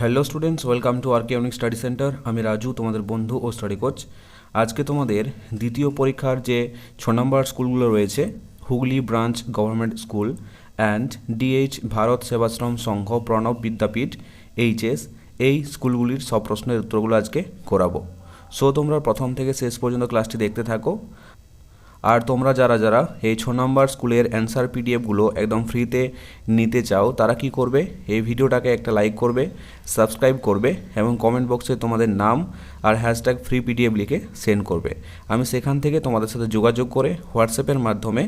Hello students welcome to R study centre আমি রাজু, তোমাদের বন্ধু ও স্টাডি কোচ আজকে তোমাদের দ্বিতীয় পরীক্ষার যে ছ নম্বর স্কুলগুলো রয়েছে, Hooghly branch government school and DH Bharat Sevashram Sangha Pranab Vidyapith HS এই স্কুলগুলির সব প্রশ্নের উত্তরগুলো আজকে করাবো। সো তোমরা প্রথম থেকে শেষ পর্যন্ত ক্লাসটি দেখতে থাকো। আর তোমরা যারা যারা এই ছ নম্বর স্কুলের অ্যান্সার পিডিএফগুলো একদম ফ্রিতে নিতে চাও, তারা কি করবে? এই ভিডিওটাকে একটা লাইক করবে সাবস্ক্রাইব করবে এবং কমেন্ট বক্সে তোমাদের নাম আর হ্যাশট্যাগ ফ্রি পিডিএফ লিখে সেন্ড করবে। আমি সেখান থেকে তোমাদের সাথে যোগাযোগ করে হোয়াটসঅ্যাপের মাধ্যমে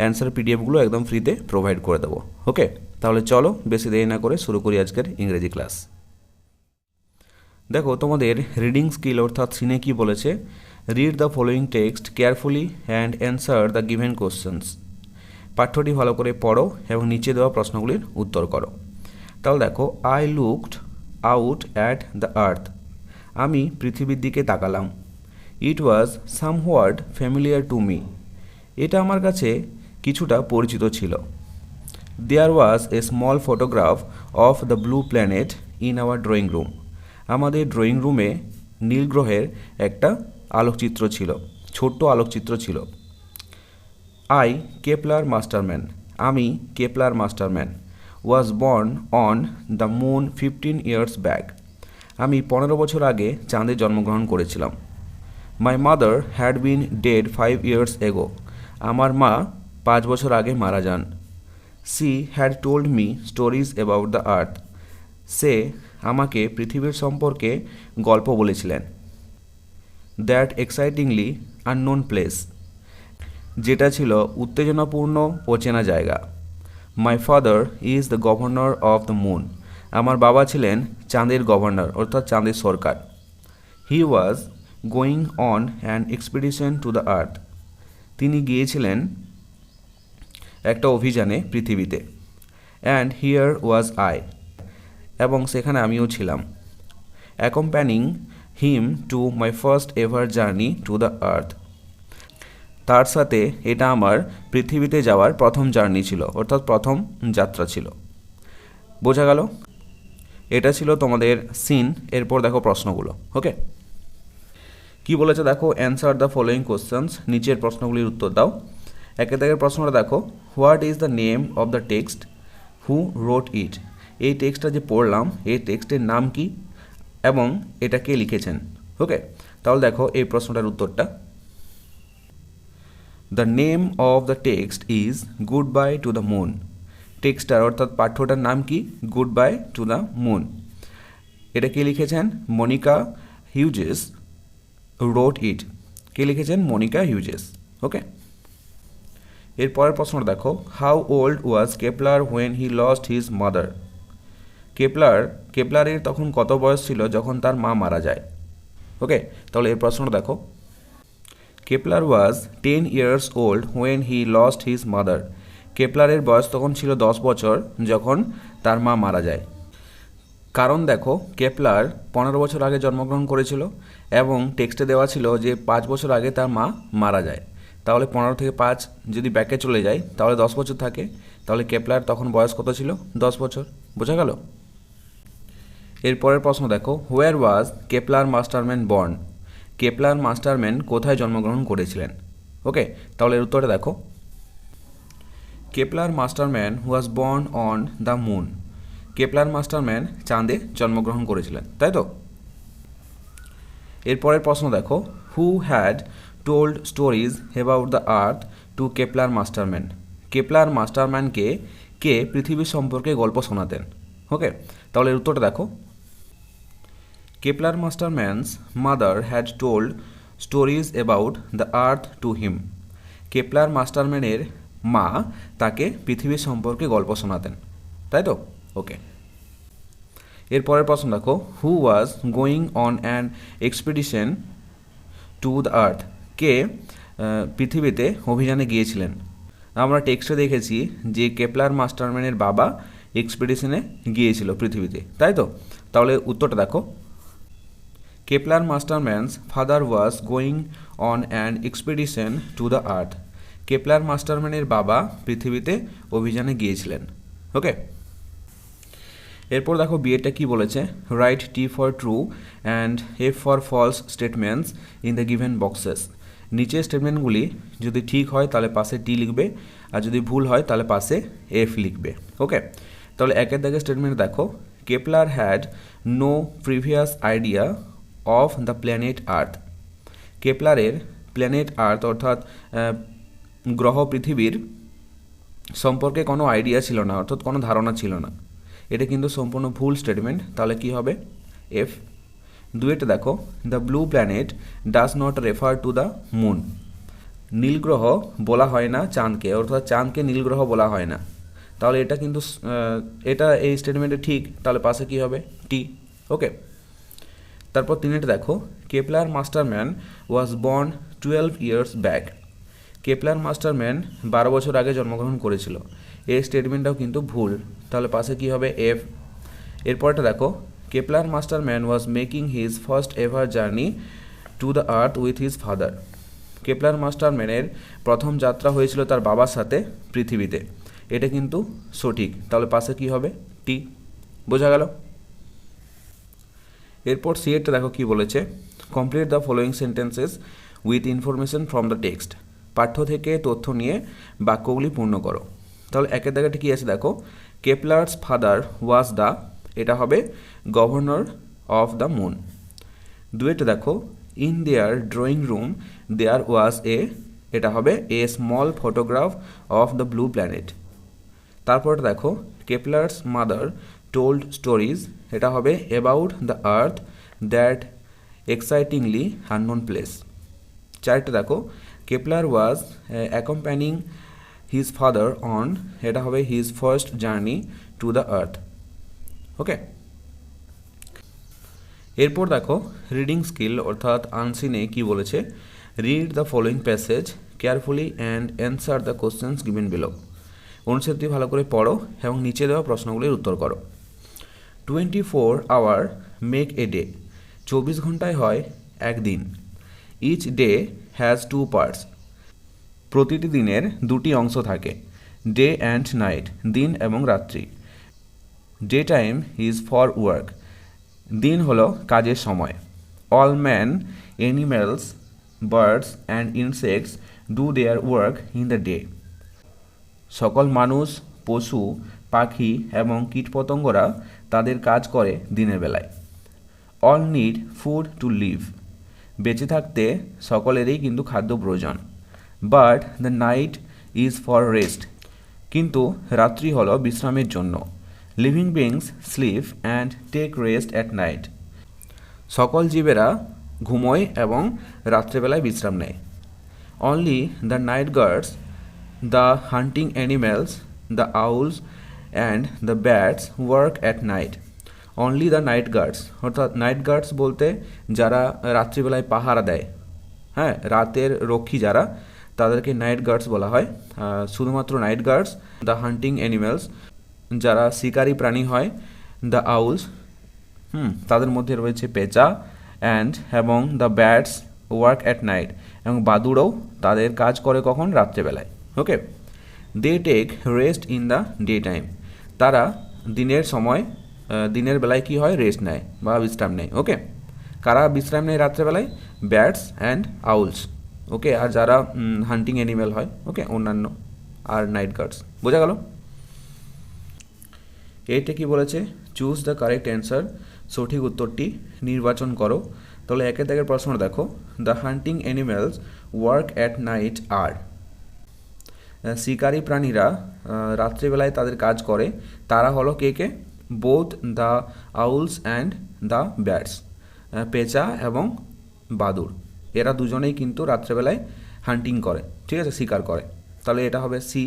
অ্যান্সার পিডিএফগুলো একদম ফ্রিতে প্রোভাইড করে দেবো। ওকে তাহলে চলো, বেশি দেরি না করে শুরু করি আজকের ইংরেজি ক্লাস দেখো, তোমাদের রিডিং স্কিল অর্থাৎ সিনে কি বলেছে? Read the following text carefully and answer the given questions পাঠ্যটি ভালো করে পড়ো এবং নিচে দেওয়া প্রশ্নগুলির উত্তর করো। তাহলে দেখো I looked out at the earth আমি পৃথিবীর দিকে তাকালাম। It was somewhat familiar to me এটা আমার কাছে কিছুটা পরিচিত ছিল। There was a small photograph of the blue planet in our drawing room আমাদের ড্রয়িং রুমে নীল গ্রহের একটা আলোকচিত্র ছিল, ছোট্ট আলোকচিত্র ছিল। I, Kepler Masterman. আমি Kepler Masterman. Was born on the moon fifteen years back আমি পনেরো বছর আগে চাঁদে জন্মগ্রহণ করেছিলাম। My mother had been dead five years ago আমার মা পাঁচ বছর আগে মারা যান। She had told me stories about the earth সে আমাকে পৃথিবীর সম্পর্কে গল্প বলেছিলেন। দ্যাট এক্সাইটিংলি আননোন প্লেস যেটা ছিল উত্তেজনাপূর্ণ অচেনা জায়গা। My father is the governor of the moon আমার বাবা ছিলেন চাঁদের গভর্নর অর্থাৎ চাঁদের সরকার। He was going on an expedition to the earth তিনি গিয়েছিলেন একটা অভিযানে পৃথিবীতে। অ্যান্ড হিয়ার ওয়াজ আই এবং সেখানে আমিও ছিলাম। Accompanying him to my first ever journey to the earth তার সাথে এটা আমার পৃথিবীতে যাওয়ার প্রথম জার্নি ছিল, অর্থাৎ প্রথম যাত্রা ছিল। বোঝা গেল? এটা ছিল তোমাদের সিন এরপর দেখো প্রশ্নগুলো ওকে কি বলেছে দেখো? অ্যান্সার দ্য ফলোয়িং কোশ্চেন্স নিচের প্রশ্নগুলির উত্তর দাও। একে থেকে প্রশ্নটা দেখো। What is the name of the text who wrote it এই টেক্সটটা যে পড়লাম, এই টেক্সটের নাম কি? এবং এটা কে লিখেছেন? ওকে তাহলে দেখো এই প্রশ্নটার উত্তরটা। The name of the text is good bye to the moon টেক্সটার অর্থাৎ পাঠ্যটার নাম কি? Good bye to the moon এটা কে লিখেছেন? মনিকা হিউজেস রোট ইট কে লিখেছেন? মনিকা হিউজেস ওকে এরপরের প্রশ্নটা দেখো। How old was Kepler when he lost his mother Kepler, কেপলারের তখন কত বয়স ছিল যখন তার মা মারা যায়? ওকে তাহলে এই প্রশ্নটা দেখো। Kepler was ten years old when he lost his mother কেপলারের বয়স তখন ছিল দশ বছর যখন তার মা মারা যায়। কারণ দেখো, কেপলার পনেরো বছর আগে জন্মগ্রহণ করেছিল এবং টেক্সটে দেওয়া ছিল যে পাঁচ বছর আগে তার মা মারা যায়। তাহলে পনেরো থেকে পাঁচ যদি ব্যাকে চলে যায়, তাহলে দশ বছর থাকে। তাহলে কেপলার তখন বয়স কত ছিল? দশ বছর। বোঝা গেল? এরপরের প্রশ্ন দেখো where was Kepler Masterman born Kepler Masterman কোথায় জন্মগ্রহণ করেছিলেন? ওকে তাহলে এর উত্তরে দেখো। Kepler Masterman was born on the moon Kepler Masterman চাঁদে জন্মগ্রহণ করেছিলেন, তাই তো? এরপরের প্রশ্ন দেখো who had told stories about the earth to Kepler Masterman Kepler মাস্টারম্যানকে কে পৃথিবীর সম্পর্কে গল্প শোনাতেন? ওকে তাহলে এর উত্তরটা দেখো। Kepler Masterman's mother had told stories about the earth to him Kepler মাস্টারম্যানের মা তাকে পৃথিবীর সম্পর্কে গল্প শোনাতেন। তাই তো? ওকে এরপরের প্রশ্ন দেখো। Who was going on an expedition to the earth কে পৃথিবীতে অভিযানে গিয়েছিলেন? আমরা টেক্সটে দেখেছি যে কেপলার মাস্টারম্যানের বাবা এক্সপিডিশনে গিয়েছিল পৃথিবীতে। তাই তো? তাহলে উত্তরটা দেখো। Kepler Masterman's father was going on an expedition to the earth Kepler মাস্টারম্যানের বাবা পৃথিবীতে অভিযানে গিয়েছিলেন। ওকে এরপর দেখো বিয়েটা কি বলেছে? Write T for true and F for false statements in the given boxes নিচের স্টেটমেন্টগুলি যদি ঠিক হয়, তাহলে পাশে টি লিখবে, আর যদি ভুল হয়, তাহলে পাশে এফ লিখবে। ওকে তাহলে একের দাগে স্টেটমেন্ট দেখো। Kepler had no previous idea of the planet earth কেপলারের planet earth অর্থাৎ গ্রহ পৃথিবীর সম্পর্কে কোনো আইডিয়া ছিল না, অর্থাৎ কোনো ধারণা ছিল না। এটা কিন্তু সম্পূর্ণ ভুল স্টেটমেন্ট তাহলে কি হবে? এফ দুয়েটা দেখো। The blue planet does not refer to the moon নীল গ্রহ বলা হয় না চাঁদকে, অর্থাৎ চাঁদকে নীল গ্রহ বলা হয় না। তাহলে এটা কিন্তু এটা এই স্টেটমেন্টে ঠিক। তাহলে পাশে কি হবে? টি ওকে তারপর তিনি এটা দেখো। Kepler Masterman was born twelve years back Kepler Masterman বারো বছর আগে জন্মগ্রহণ করেছিল। এই স্টেটমেন্টটাও কিন্তু ভুল। তাহলে পাশে কি হবে? এফ এরপরটা দেখো। Kepler Masterman was making his first ever journey to the earth with his father Kepler মাস্টারম্যানের প্রথম যাত্রা হয়েছিল তার বাবার সাথে পৃথিবীতে। এটা কিন্তু সঠিক। তাহলে পাশে কি হবে? টি বোঝা গেল? এরপর সিএটটা দেখো কি বলেছে। Complete the following sentences with information from the text পাঠ্য থেকে তথ্য নিয়ে বাক্যগুলি পূর্ণ করো। তাহলে একের জায়গাটা কী আছে দেখো? কেপলার্স ফাদার ওয়াজ দ্য এটা হবে গভর্নর অফ দ্য মুন দুয়েটা দেখো in their drawing room there was a এটা হবে a small photograph of the blue planet তারপর দেখো কেপলার্স মাদার টোল্ড স্টোরিজ এটা হবে about the earth that excitingly unknown place চারটে দেখো Kepler was accompanying his father on এটা হবে his first journey to the earth okay এরপর দেখো রিডিং স্কিল অর্থাৎ আনসিনে কি বলেছে? Read the following passage carefully and answer the questions given below অনুচ্ছেদটি ভালো করে পড়ো এবং নিচে দেওয়া প্রশ্নগুলির উত্তর করো। Twenty four hour make a day চব্বিশ ঘন্টায় হয় একদিন। Each day has two parts প্রতিটি দিনের দুটি অংশ থাকে। ডে অ্যান্ড নাইট দিন এবং রাত্রি। Day time is for work দিন হলো কাজের সময়। All man animals birds and insects do their work in the day সকল মানুষ, পশু, পাখি এবং কীটপতঙ্গরা তাদের কাজ করে দিনের বেলায়। All need food to live বেঁচে থাকতে সকলেরই কিন্তু খাদ্য প্রয়োজন। But the night is for rest কিন্তু রাত্রি হলো বিশ্রামের জন্য। Living beings sleep and take rest at night সকল জীবেরা ঘুমোয় এবং রাত্রেবেলায় বিশ্রাম নেয়। Only the night guards the hunting animals the owls and the bats work at night only the night guards অর্থাৎ নাইট গার্ডস বলতে যারা রাত্রিবেলায় পাহারা দেয়। হ্যাঁ রাতের রক্ষী যারা, তাদেরকে নাইট গার্ডস বলা হয়। শুধুমাত্র night guards the hunting animals যারা শিকারী প্রাণী হয় দ্য আউলস হুম, তাদের মধ্যে রয়েছে পেঁচা অ্যান্ড এবং the bats work at night এবং বাদুড়ও তাদের কাজ করে কখন? রাত্রেবেলায়। Okay they take rest in the day time তারা দিনের সময় দিনের বেলায় কি হয়? রেস্ট নেয় বা বিশ্রাম নেয় ওকে কারা বিশ্রাম নেয় রাত্রেবেলায়? ব্যাটস অ্যান্ড আউলস ওকে আর যারা হান্টিং অ্যানিম্যাল হয় ওকে অন্যান্য আর নাইট গার্ডস বোঝা গেল? এইটা কি বলেছে? চুজ দ্য কারেক্ট অ্যান্সার সঠিক উত্তরটি নির্বাচন করো। তাহলে একের দাগের প্রশ্ন দেখো। The hunting animals work at night আর শিকারী প্রাণীরা রাত্রিবেলায় তাদের কাজ করে, তারা হলো কে কে? Both the owls and the bats পেঁচা এবং বাদুর এরা দুজনেই কিন্তু রাত্রেবেলায় হান্টিং করে, ঠিক আছে? শিকার করে। তাহলে এটা হবে সি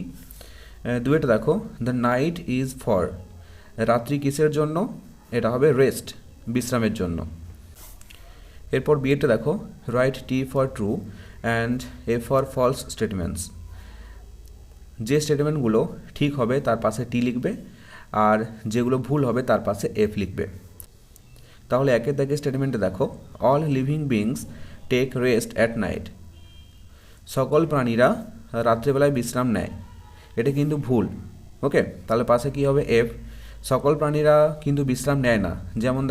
দুয়েটা দেখো। দ্য নাইট ইজ ফর রাত্রি কিসের জন্য? এটা হবে রেস্ট বিশ্রামের জন্য। এরপর বিয়েটা দেখো। Write T for true and a for false statements যে স্টেটমেন্টগুলো ঠিক হবে তার পাশে টি লিখবে আর যেগুলো ভুল হবে তার পাশে এফ লিখবে। তাহলে একের তাকে স্টেটমেন্টে দেখো all living beings take rest at night সকল প্রাণীরা রাত্রেবেলায় বিশ্রাম নেয়। এটা কিন্তু ভুল ওকে তাহলে পাশে কি হবে এফ সকল প্রাণীরা কিন্তু বিশ্রাম নেয় না। যেমন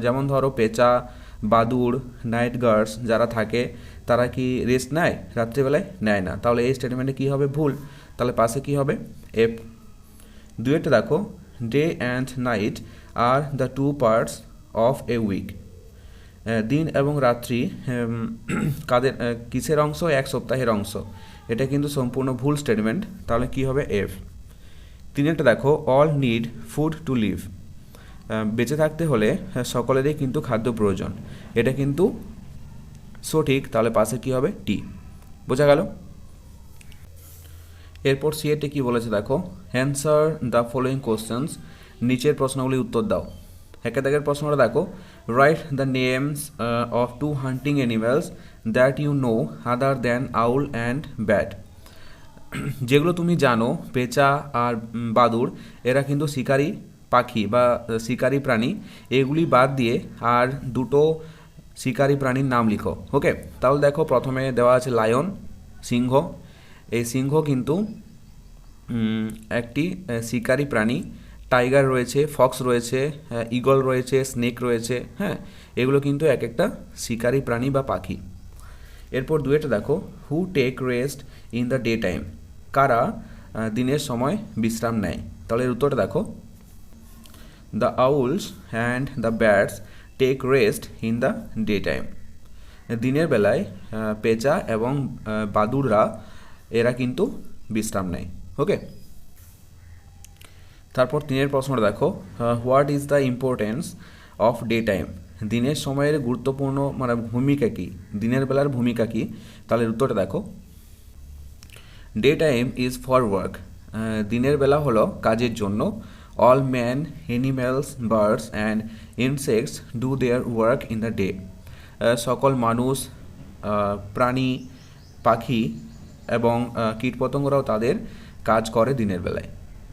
যেমন ধরো পেঁচা, বাদুড় নাইট গার্ডস যারা থাকে, তারা কি রেস্ট নেয়? রাত্রিবেলায় নেয় না। তাহলে এই স্টেটমেন্টে কী হবে? ভুল। তাহলে পাশে কী হবে? এফ দুয়েটা দেখো day and night are the two parts of a week দিন এবং রাত্রি কাদের কিসের অংশ? এক সপ্তাহের অংশ। এটা কিন্তু সম্পূর্ণ ভুল স্টেটমেন্ট তাহলে কি হবে? এফ তিনেরটা দেখো all need food to live বেঁচে থাকতে হলে সকলেরই কিন্তু খাদ্য প্রয়োজন। এটা কিন্তু সঠিক, তাহলে পাশে কি হবে? টি বোঝা গেল? এরপর সিএটি কি বলেছে দেখো? অ্যান্সার দ্য ফলোয়িং কোশ্চেন্স নিচের প্রশ্নগুলি উত্তর দাও। একে দাগের প্রশ্নটা দেখো। Write the names of two hunting animals that you know other than owl and bat যেগুলো তুমি জানো, পেঁচা আর বাদুড় এরা কিন্তু শিকারী পাখি বা শিকারী প্রাণী। এগুলি বাদ দিয়ে আর দুটো শিকারী প্রাণীর নাম লিখো ওকে তাহলে দেখো প্রথমে দেওয়া আছে লায়ন সিংহ। এই সিংহ কিন্তু একটি শিকারী প্রাণী। টাইগার রয়েছে ফক্স রয়েছে ইগল রয়েছে স্নেক রয়েছে হ্যাঁ? এগুলো কিন্তু এক একটা শিকারী প্রাণী বা পাখি। এরপর দুয়েটা দেখো। Who take rest in the day time কারা দিনের সময় বিশ্রাম নেয়? তাহলে এর উত্তরটা দেখো। The owls and the bats take rest in the day time দিনের বেলায় পেঁচা এবং আহ, বাদুড়রা এরা কিন্তু বিশ্রাম নেয় ওকে তারপর তিনের প্রশ্নটা দেখো what is the importance of day time দিনের সময়ের গুরুত্বপূর্ণ মানে ভূমিকা কী? দিনের বেলার ভূমিকা কী? তাহলে উত্তরটা দেখো। Day time is for work দিনের বেলা হলো কাজের জন্য। All man animals birds and insects do their work in the day সকল মানুষ প্রাণী, পাখি এবং কীটপতঙ্গরাও তাদের কাজ করে দিনের বেলায়।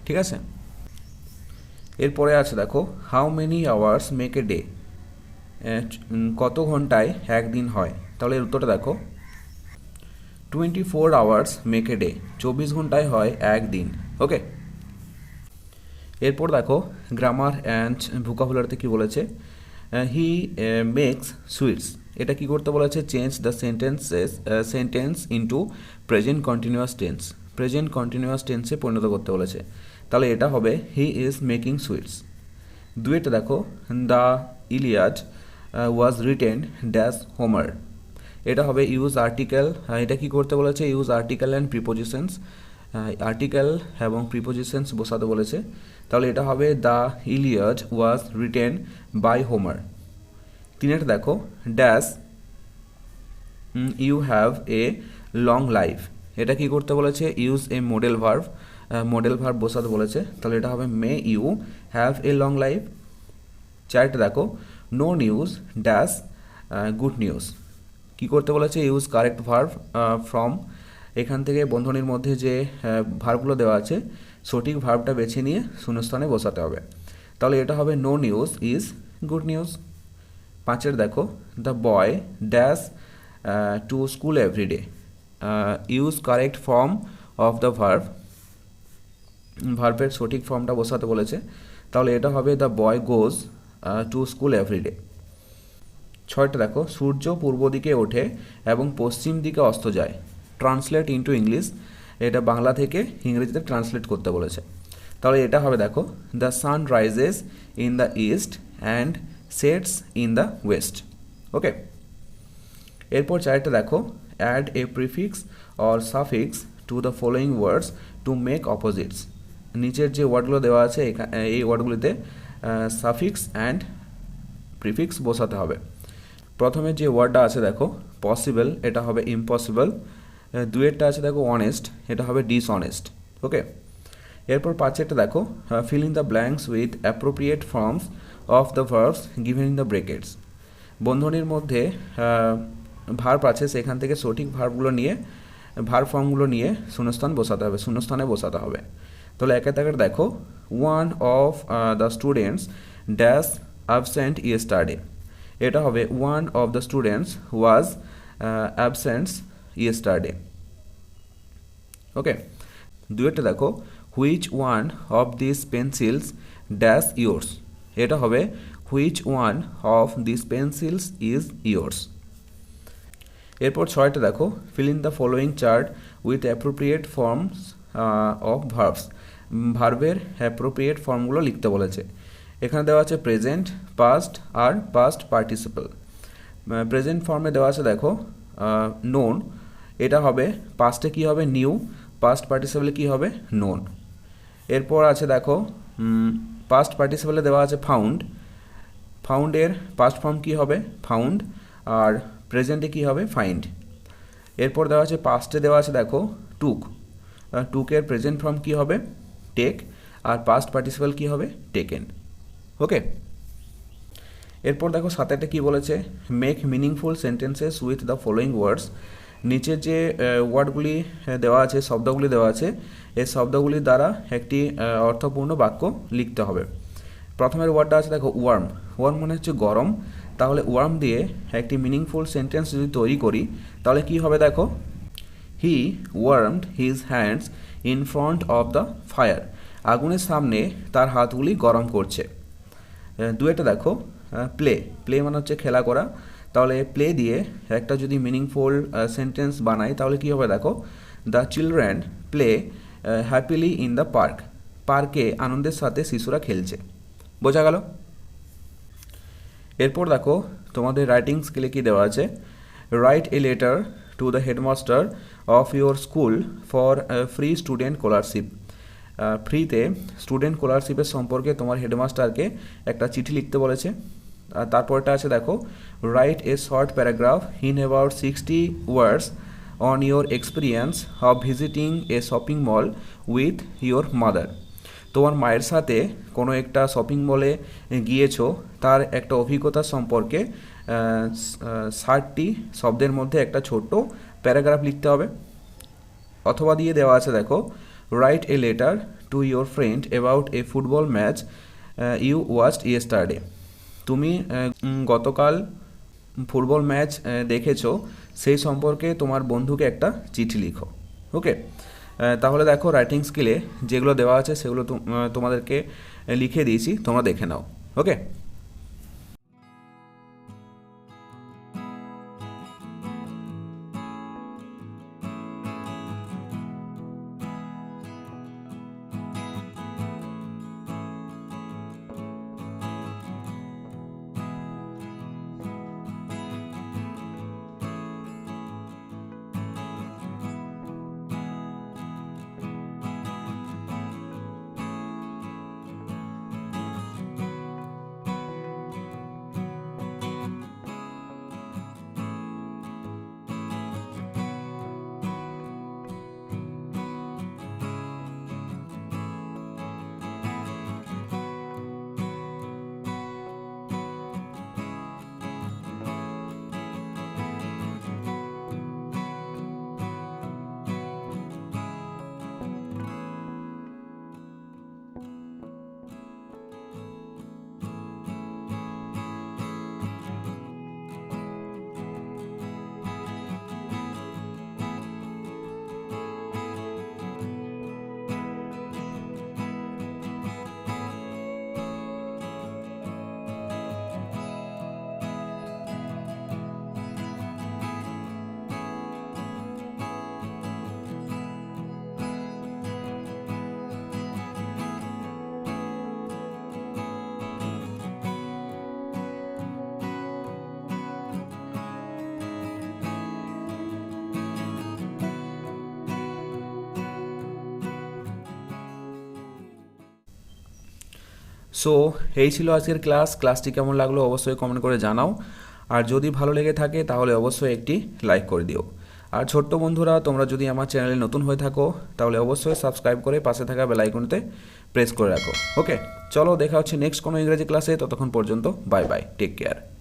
ঠিক আছে? এরপরে আছে দেখো how many hours make a day কত ঘন্টায় একদিন হয়? তাহলে এর উত্তরটা দেখো। Twenty four hours make a day চব্বিশ ঘন্টায় হয় একদিন। ওকে এরপর দেখো গ্রামার অ্যান্ড ভুকাবুলারিতে কী বলেছে? হি মেক্স সুইটস এটা কি করতে বলেছে change the sentences sentence into present continuous tense present continuous টেন্সে পরিণত করতে বলেছে তাহলে এটা হবে হি ইজ মেকিং সুইটস দুয়েটা দেখো the Iliad was written dash Homer এটা হবে ইউজ আর্টিকেল এটা কি করতে বলেছে use article and prepositions article এবং প্রিপোজিশনস বসাতে বলেছে। তাহলে এটা হবে the Iliad was written by Homer তিনেরটা দেখো dash you have a long life এটা কি করতে বলেছে? Use a modal verb modal verb বসাতে বলেছে। তাহলে এটা হবে may you have a long life চারটা দেখো no news dash good news কি করতে বলেছে? ইউজ কারেক্ট ভার্ভ ফ্রম এখান থেকে বন্ধনীর মধ্যে যে ভার্বগুলো দেওয়া আছে, সঠিক ভার্বটা বেছে নিয়ে শূন্যস্থানে বসাতে হবে। তাহলে এটা হবে no news is good news পাঁচের দেখো the boy dash to school every day use correct form of the verb ভার্ভের সঠিক ফর্মটা বসাতে বলেছে। তাহলে এটা হবে the boy goes to school every day ছয়টা দেখো, সূর্য পূর্ব দিকে ওঠে এবং পশ্চিম দিকে অস্ত যায়। ট্রান্সলেট ইন্টু ইংলিশ এটা বাংলা থেকে ইংরেজিতে ট্রান্সলেট করতে বলেছে। তাহলে এটা হবে দেখো the sun rises in the east and sets in the west okay এরপর চারটা দেখো। Add a prefix or suffix to the following words to make opposites নিচের যে ওয়ার্ডগুলো দেওয়া আছে এই ওয়ার্ডগুলিতে সাফিক্স অ্যান্ড প্রিফিক্স বসাতে হবে। প্রথমে যে ওয়ার্ডটা আছে দেখো পসিবল এটা হবে ইম্পসিবল দুয়েরটা আছে দেখো অনেস্ট এটা হবে ডিসঅনেস্ট ওকে এরপর পাঁচেরটা দেখো fill in the blanks with appropriate forms of the verbs given in the brackets বন্ধনীর মধ্যে ভার্ব আছে, সেখান থেকে সঠিক ভার্বগুলো নিয়ে ভার্ব ফর্মগুলো নিয়ে শূন্যস্থান বসাতে হবে, শূন্যস্থানে বসাতে হবে। তাহলে একে তাকে দেখো one of the students dash absent yesterday এটা হবে one of the students was absents yesterday okay দুয়েরটা দেখো which one of this pencils dash yours এটা হবে which one of this pencils is yours এরপর ছয়টা দেখো fill in the following chart with appropriate forms of verbs ভার্বের appropriate ফর্মগুলো লিখতে বলেছে। এখানে দেওয়া আছে প্রেজেন্ট পাস্ট আর পাস্ট পার্টিসিপাল প্রেজেন্ট ফর্মে দেওয়া আছে দেখো নোন এটা হবে পাস্টে কি হবে? নিউ পাস্ট পার্টিসিপালে কি হবে? নোন এরপর আছে দেখো পাস্ট পার্টিসিপালে দেওয়া আছে ফাউন্ড ফাউন্ডের পাস্ট ফর্ম কি হবে? ফাউন্ড আর প্রেজেন্টে কি হবে? ফাইন্ড এরপর দেওয়া আছে পাস্টে দেওয়া আছে, দেখো টুক টুকের প্রেজেন্ট ফর্ম কি হবে? টেক আর পাস্ট পার্টিসিপাল কি হবে? টেকেন ওকে এরপর দেখো সাথেটা কি বলেছে? Make meaningful sentences with the following words নিচে যে ওয়ার্ডগুলি দেওয়া আছে, শব্দগুলি দেওয়া আছে এই শব্দগুলির দ্বারা একটি অর্থপূর্ণ বাক্য লিখতে হবে। প্রথমের ওয়ার্ডটা আছে দেখো ওয়ার্ম ওয়ার্ম মানে হচ্ছে গরম। তাহলে ওয়ার্ম দিয়ে একটি মিনিংফুল সেন্টেন্স যদি তৈরি করি, তাহলে কি হবে দেখো? He warmed his hands in front of the fire আগুনের সামনে তার হাতগুলি গরম করছে। দুয়েটা দেখো প্লে প্লে মানে হচ্ছে খেলা করা। তাহলে প্লে দিয়ে একটা যদি মিনিংফুল সেন্টেন্স বানাই, তাহলে কী হবে দেখো? The children play happily in the park পার্কে আনন্দের সাথে শিশুরা খেলছে। বোঝা গেল? এরপর দেখো, তোমাদের রাইটিং স্কিলে কি দেওয়া আছে? Write a letter to the headmaster of your school for free student scholarship ফ্রিতে স্টুডেন্ট স্কলারশিপের সম্পর্কে তোমার হেডমাস্টারকে একটা চিঠি লিখতে বলেছে। তারপরটা আছে, দেখো write a short paragraph in about sixty words on your experience of visiting a shopping mall with your mother তোমার মায়ের সাথে কোনো একটা শপিং মলে গিয়েছো, তার একটা অভিজ্ঞতা সম্পর্কে ষাটটি শব্দের মধ্যে একটা ছোট্ট প্যারাগ্রাফ লিখতে হবে। অথবা দিয়ে দেওয়া আছে, দেখো write a letter to your friend about a football match you watched yesterday তুমি গতকাল ফুটবল ম্যাচ দেখেছ, সেই সম্পর্কে তোমার বন্ধুকে একটা চিঠি লিখো, ওকে? তাহলে দেখো রাইটিং স্কিলে যেগুলো দেওয়া আছে সেগুলো তোমাদেরকে লিখে দিয়েছি, তোমরা দেখে নাও, ওকে? সো এই ছিল আজকের ক্লাস ক্লাসটি কেমন লাগল অবশ্যই কমেন্ট করে জানাও। আর যদি ভালো লেগে থাকে, তাহলে অবশ্যই একটি লাইক করে দিও। আর ছোট্ট বন্ধুরা, তোমরা যদি আমার চ্যানেলে নতুন হয়ে থাকো, তাহলে অবশ্যই সাবস্ক্রাইব করে পাশে থাকা বেলাইকনতে প্রেস করে রাখো। ওকে চলো দেখা হচ্ছে নেক্সট কোনো ইংরেজি ক্লাসে ততক্ষণ পর্যন্ত বাই বাই টেক কেয়ার